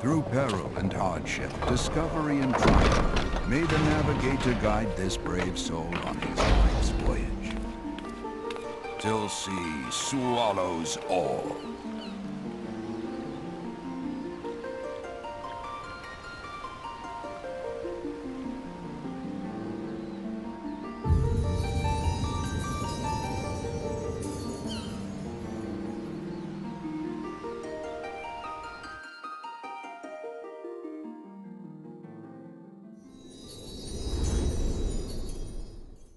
Through peril and hardship, discovery and triumph, may the navigator guide this brave soul on his life's voyage. Till sea swallows all.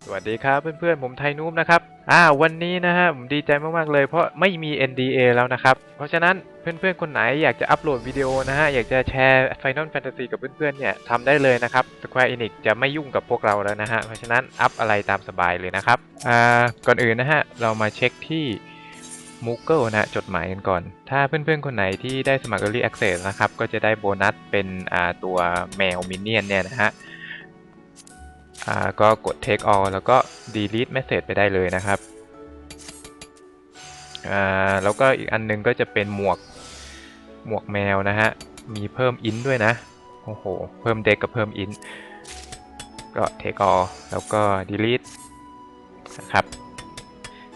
สวัสดีครับเพื่อนๆ ผมไทยนูบนะครับ อ่า วันนี้นะฮะผมดีใจมากๆเลยเพราะไม่มี NDA แล้วนะครับ เพราะฉะนั้นเพื่อนๆ คนไหนอยากจะอัปโหลดวิดีโอนะฮะ อยากจะแชร์ Final Fantasy กับเพื่อนๆ เนี่ยทำได้เลยนะครับ Square Enix จะไม่ยุ่งกับพวกเราแล้วนะฮะ เพราะฉะนั้นอัพอะไรตามสบายเลยนะครับ อ่า ก่อนอื่นนะฮะ เรามาเช็คที่ Moogle นะฮะจดหมายกันก่อน ถ้าเพื่อนๆ คนไหนที่ได้สมัคร Early Access นะครับ ก็จะได้โบนัสเป็นอ่าตัวแมวมินเนี่ยนเนี่ยนะฮะ ก็กด take all แล้วก็ delete message ไปได้เลยนะครับแล้วก็อีกอันนึงก็จะเป็นหมวกหมวกแมวนะฮะ มีเพิ่ม int ด้วยนะ โอ้โห เพิ่มเด็กกับเพิ่ม int ก็ take all แล้วก็ delete นะครับ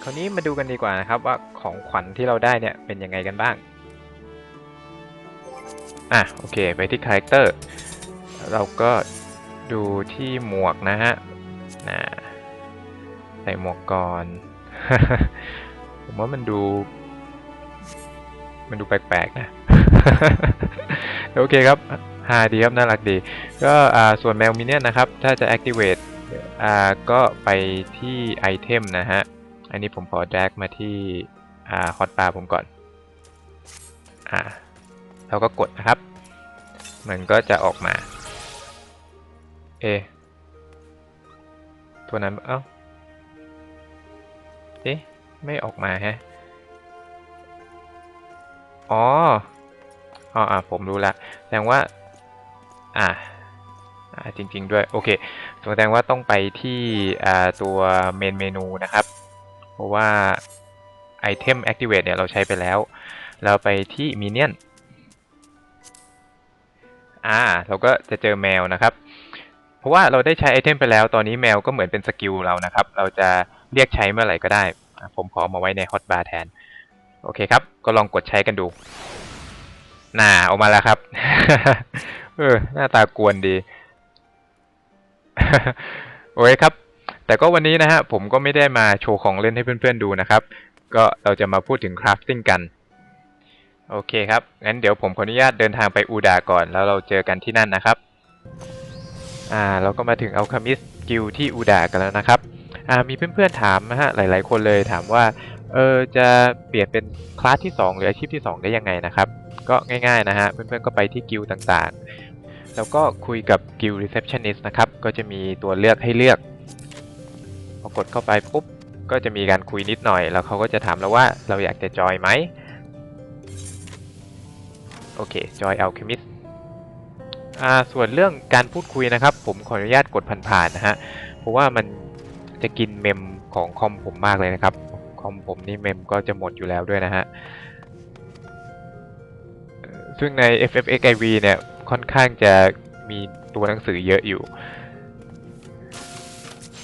คราวนี้มาดูกันดีกว่านะครับว่าของขวัญที่เราได้เนี่ยเป็นยังไงกันบ้าง อะโอเค ไปที่ character เราก็ ดูที่หมวกนะฮะนะใส่หมวกก่อน ผมว่ามันดู มันดูแปลกๆนะโอเคครับฮาดีครับน่ารักดี ก็อ่าส่วนแมวมินเนี่ยนะครับ ถ้าจะ activate อ่าก็ไปที่ไอเทมนะฮะ อันนี้ผมขอ drag มาที่อ่า hotbar ผมก่อนอ่าแล้วก็กดนะครับ มันก็จะออกมา เอ ตัวนั้น เอ้า เอ๊ะ ไม่ออกมาฮะ อ๋อ อ๋ออะผมรู้ละแสดงว่า อ่าอ่าจริง ๆ ด้วย โอเคแสดงว่าต้องไปที่อ่าตัวเมนเมนูนะครับ เพราะว่าไอเทม activate เนี่ยเราใช้ไปแล้ว เราไปที่ minion อ่า เราก็จะเจอแมวนะครับ ราะว่าเราได้ใช้ไอเทมไปแล้ว ตอนนี้แมวก็เหมือนเป็นสกิลเรานะครับ เราจะเรียกใช้เมื่อไหร่ก็ได้ ผมขอมาไว้ในฮอตบาร์แทน โอเคครับ ก็ลองกดใช้กันดู น่าออกมาแล้วครับ เออ หน้าตากวนดี โอเคครับ แต่ก็วันนี้นะฮะ ผมก็ไม่ได้มาโชว์ของเล่นให้เพื่อนๆดูนะครับ ก็เราจะมาพูดถึงคราฟติ้งกัน โอเคครับ งั้นเดี๋ยวผมขออนุญาตเดินทางไปอูดาก่อน แล้วเราเจอกันที่นั่นนะครับ อ่าเราก็มาถึงอัลคามิสกิลที่อูดากันแล้วนะครับอ่ามีเพื่อนๆถามนะฮะหลายๆ คนเลยถามว่าเออจะเปลี่ยนเป็นคลาสที่ 2 หรืออาชีพที่ 2 ได้ยังไงนะครับ ก็ง่ายๆนะฮะเพื่อนๆก็ไปที่กิลต่างๆ แล้วก็คุยกับกิลรีเซพชันนิสนะครับก็จะมีตัวเลือกให้เลือกพอกดเข้าไปปุ๊บก็จะมีการคุยนิดหน่อย แล้วเขาก็จะถามเราว่าเราอยากจะจอยไหมโอเคจอยอัลเคมิส ส่วนเรื่องการพูดคุยนะครับ ผมขออนุญาตกดผ่านๆนะฮะเพราะว่ามันจะกินเมมของคอมผมมากเลยนะครับคอมผมนี่เมมก็จะหมดอยู่แล้วด้วยนะฮะซึ่งใน FFXIV เนี่ยค่อนข้างจะมีตัวหนังสือเยอะอยู่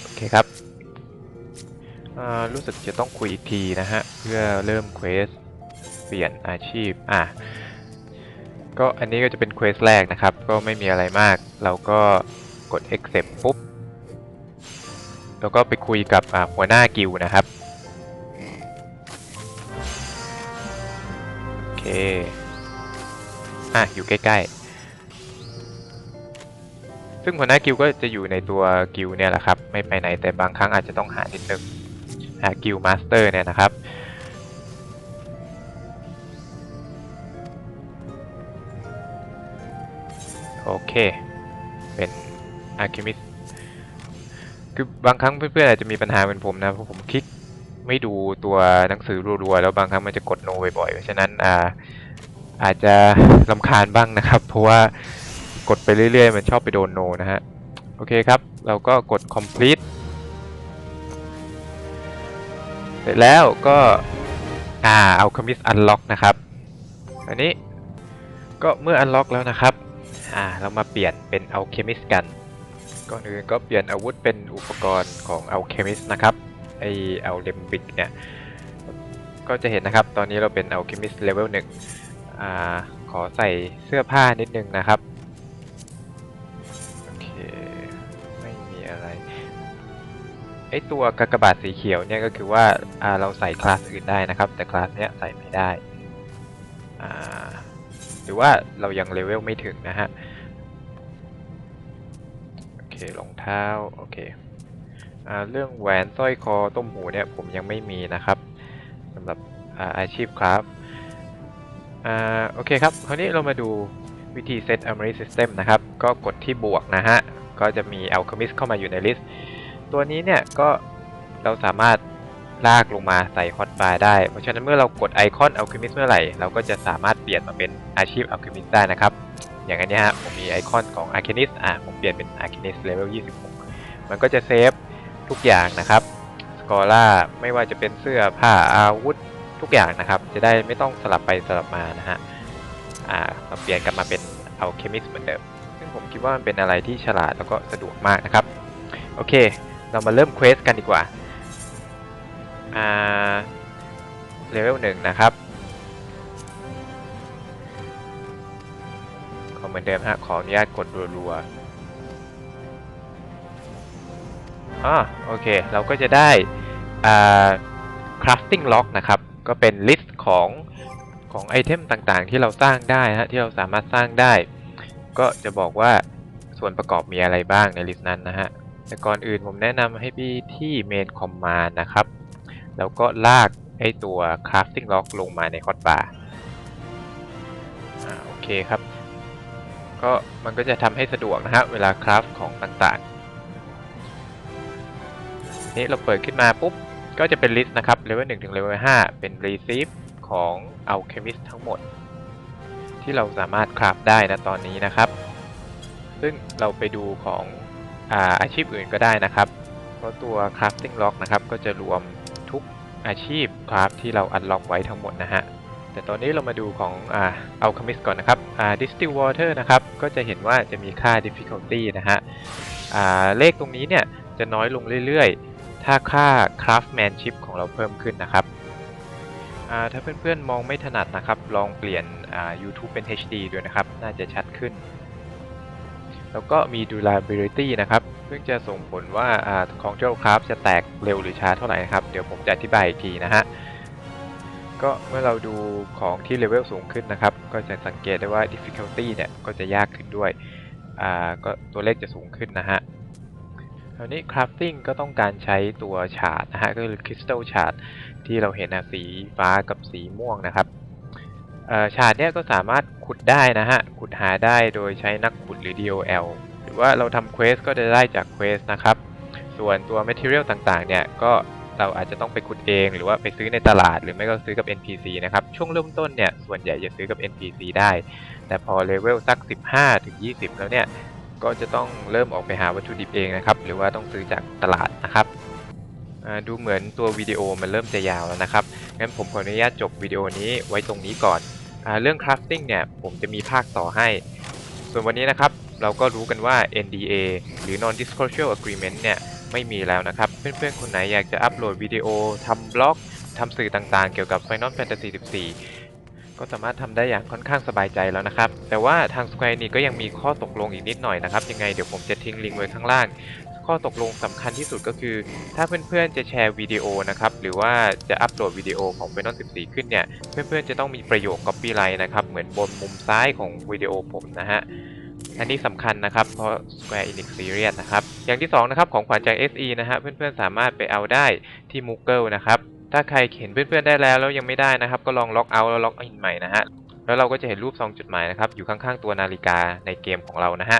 โอเคครับอ่ารู้สึกจะต้องคุยอีกทีนะฮะ เพื่อเริ่มเควสเปลี่ยนอาชีพ อะ ก็อันนี้ก็จะเป็นเควสแรกนะครับ ก็ไม่มีอะไรมาก เราก็กด accept ปุ๊บ แล้วก็ไปคุยกับหัวหน้ากิลด์นะครับ โอเค อะ อยู่ใกล้ ๆ ซึ่งหัวหน้ากิลด์ก็จะอยู่ในตัวกิลด์เนี่ยแหละครับ ไม่ไปไหนแต่บางครั้งอาจจะต้องหานิดนึง หากิลด์มาสเตอร์เนี่ยนะครับ โอเค เป็นอาร์คิมิสคือบางครั้งเพื่อนๆอาจจะมีปัญหาเหมือนผมนะเพราะผมคลิกไม่ดูตัวหนังสือรัวๆแล้วบางครั้งมันจะกดโนบ่อยๆเพราะฉะนั้นอ่าอาจจะลำคาญบ้างนะครับ เพราะว่ากดไปเรื่อยๆ มันชอบไปโดนโนนะฮะ โอเคครับ เราก็กด complete เสร็จแล้วก็อ่าเอาคอมิส unlock นะครับ อันนี้ก็เมื่ออันล็อกแล้วนะครับ อ่าเรามาเปลี่ยนเป็นอัลเคมิสกัน ก่อนอื่นก็เปลี่ยนอาวุธเป็นอุปกรณ์ของอัลเคมิสนะครับ ไออัลเลมบิกเนี่ย ก็จะเห็นนะครับ ตอนนี้เราเป็นอัลเคมิสเลเวลหนึ่งอ่า ขอใส่เสื้อผ้านิดนึงนะครับ โอเค ไม่มีอะไร ไอตัวกากบาทสีเขียวเนี่ยก็คือว่า อ่า เราใส่คลาสอื่นได้นะครับ แต่คลาสเนี้ยใส่ไม่ได้ อ่า หรือว่าเรายังเลเวลไม่ถึงนะฮะ โอเครองเท้า โอเคอเรื่องแหวนสร้อยคอต้มหูเนี่ยผมยังไม่มีนะครับสำหรับอาอาชีพครับอโอเคครับ คราวนี้เรามาดูวิธีเซต Armory System นะครับ ก็กดที่บวกนะฮะ ก็จะมี Alchemist เข้ามาอยู่ในลิสต์ ตัวนี้เนี่ยก็เราสามารถ ลากลงมาใส่ฮอตบาร์ได้ เพราะฉะนั้นเมื่อเรากดไอคอน Alchemist เมื่อไหร่ เราก็จะสามารถเปลี่ยนมาเป็นอาชีพ Alchemist ได้นะครับ อย่างอันเนี้ยฮะ ผมมีไอคอนของ Arcanist อะ ผมเปลี่ยนเป็น Arcanist Level 26 มันก็จะเซฟทุกอย่างนะครับสกอร่าไม่ว่าจะเป็นเสื้อผ้าอาวุธทุกอย่างนะครับ จะได้ไม่ต้องสลับไปสลับมานะฮะ อ่ามาเปลี่ยนกลับมาเป็น Alchemist เหมือนเดิม ซึ่งผมคิดว่ามันเป็นอะไรที่ฉลาดแล้วก็สะดวกมากนะครับ โอเค เรามาเริ่มเควสกันดีกว่า อ่าเลเวลหนึ่งนะครับขอเหมือนเดิมฮะขออนุญาตกดรัวๆอ่าโอเค เราก็จะได้อ่า crafting log นะครับ ก็เป็นลิสต์ของของไอเทมต่างๆ ที่เราสร้างได้ฮะที่เราสามารถสร้างได้ ก็จะบอกว่าส่วนประกอบมีอะไรบ้างในลิสต์นั้นนะฮะแต่ก่อนอื่นผมแนะนำให้พี่ที่ main command นะครับ แล้วก็ลากไอตัว crafting log ลงมาใน hotbar อ่าโอเคครับ ก็มันก็จะทำให้สะดวกนะฮะเวลาคราฟของต่างๆ นี่เราเปิดขึ้นมาปุ๊บ ก็จะเป็นลิสต์นะครับ level 1ถึง level 5เป็น receive ของ alchemist ทั้งหมด ที่เราสามารถคราฟได้นะตอนนี้นะครับ ซึ่งเราไปดูของอาอาชีพอื่นก็ได้นะครับ เพราะตัว crafting log นะครับก็จะรวม อาชีพคราฟที่เราอันล็อกไว้ทั้งหมดนะฮะ แต่ตอนนี้เรามาดูของอ่า alchemist ก่อนนะครับอ่า distill water นะครับ ก็จะเห็นว่าจะมีค่า difficulty นะฮะอ่าเลขตรงนี้เนี่ยจะน้อยลงเรื่อยๆ ถ้าค่า craftsmanship ของเราเพิ่มขึ้นนะครับอ่าถ้าเพื่อนๆมองไม่ถนัดนะครับ ลองเปลี่ยนอ่า YouTube เป็น HD ด้วยนะครับ น่าจะชัดขึ้น แล้วก็มี durability นะครับ ซึ่งจะส่งผลว่าอของที่เราคราฟจะแตกเร็วหรือช้าเท่าไหร่นะครับ เดี๋ยวผมจะอธิบายอีกทีนะฮะ ก็เมื่อเราดูของที่เลเวลสูงขึ้นนะครับ ก็จะสังเกตได้ว่า difficulty เนี่ยก็จะยากขึ้นด้วย อ่า ก็ตัวเลขจะสูงขึ้นนะฮะคราวนี้ crafting ก็ต้องการใช้ตัวฉาดนะฮะ ก็คือ crystal ฉาดที่เราเห็นนะสีฟ้ากับสีม่วงนะครับ ฉาดเนี่ยก็สามารถขุดได้นะฮะ ขุดหาได้โดยใช้นักขุดหรือ DOL หรือว่าเราทำเควสก็จะได้จากเควสนะครับ ส่วนตัว material ต่างๆ เนี่ยก็เราอาจจะต้องไปขุดเอง หรือว่าไปซื้อในตลาดหรือไม่ก็ซื้อกับ NPC นะครับ ช่วงเริ่มต้นเนี่ยส่วนใหญ่จะซื้อกับ NPC ได้ แต่พอเลเวลสัก 15 ถึง 20 แล้วเนี่ย ก็จะต้องเริ่มออกไปหาวัตถุดิบเองนะครับ หรือว่าต้องซื้อจากตลาดนะครับดูเหมือนตัววิดีโอมันเริ่มจะยาวแล้วนะครับ งั้นผมขออนุญาตจบวิดีโอนี้ไว้ตรงนี้ก่อน เรื่อง crafting เนี่ยผมจะมีภาคต่อให้ ส่วนวันนี้นะครับเราก็รู้กันว่า NDA หรือ Non Disclosure Agreement เนี่ยไม่มีแล้วนะครับ เพื่อนๆ คนไหนอยากจะอัปโหลดวิดีโอทำบล็อกทำสื่อต่างๆ เกี่ยวกับ Final Fantasy 14 ก็สามารถทำได้อย่างค่อนข้างสบายใจแล้วนะครับ แต่ว่าทาง Square Enix ก็ยังมีข้อตกลงอีกนิดหน่อยนะครับ ยังไงเดี๋ยวผมจะทิ้งลิงก์ไว้ข้างล่าง ข้อตกลงสำคัญที่สุดก็คือ ถ้าเพื่อนๆจะแชร์วิดีโอนะครับหรือว่าจะอัปโหลดวิดีโอของ Final 14 ขึ้นเนี่ยเพื่อนๆจะต้องมีประโยค copyright นะครับเหมือนบนมุมซ้ายของวิดีโอผมนะฮะอันนี้สำคัญนะครับเพราะ Square Enix Serious นะครับอย่างที่2นะครับของขวัญจาก SE นะฮะเพื่อนๆสามารถไปเอาได้ที่ Moogle นะครับถ้าใครเห็นเพื่อนๆได้แล้วแล้วยังไม่ได้นะครับ ก็ลองล็อกเอาแล้วล็อกอินใหม่นะฮะแล้วเราก็จะเห็นรูปซองจดหมายนะครับอยู่ข้างๆตัวนาฬิกาในเกมของเรานะฮะ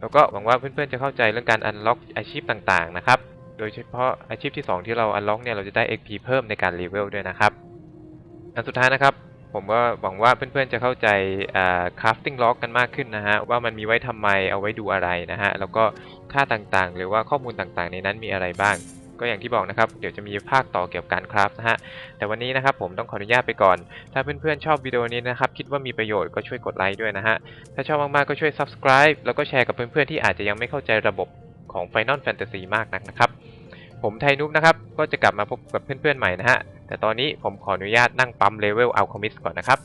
แล้วก็หวังว่าเพื่อนๆจะเข้าใจเรื่องการอันล็อกอาชีพต่างๆนะครับ โดยเฉพาะอาชีพที่ 2 ที่เราอันล็อกเนี่ยเราจะได้ XP เพิ่มในการเลเวลด้วยนะครับ อันสุดท้ายนะครับ ผมก็หวังว่าเพื่อนๆจะเข้าใจอ่า crafting log กันมากขึ้นนะฮะว่ามันมีไว้ทำไมเอาไว้ดูอะไรนะฮะแล้วก็ค่าต่างๆ หรือว่าข้อมูลต่างๆ ในนั้นมีอะไรบ้าง ก็อย่างที่บอกนะครับ เดี๋ยวจะมีภาคต่อเกี่ยวกับการคราฟนะฮะ แต่วันนี้นะครับผมต้องขออนุญาตไปก่อน ถ้าเพื่อนๆชอบวิดีโอนี้นะครับ คิดว่ามีประโยชน์ก็ช่วยกดไลค์ด้วยนะฮะ ถ้าชอบมากๆก็ช่วย subscribe แล้วก็แชร์กับเพื่อนๆที่อาจจะยังไม่เข้าใจระบบของ Final Fantasy มากนักนะครับ ผมไทนุ๊กนะครับ ก็จะกลับมาพบกับเพื่อนๆใหม่นะฮะ แต่ตอนนี้ผมขออนุญาตนั่งปั๊มเลเวลอัลคอมิสก่อนนะครับ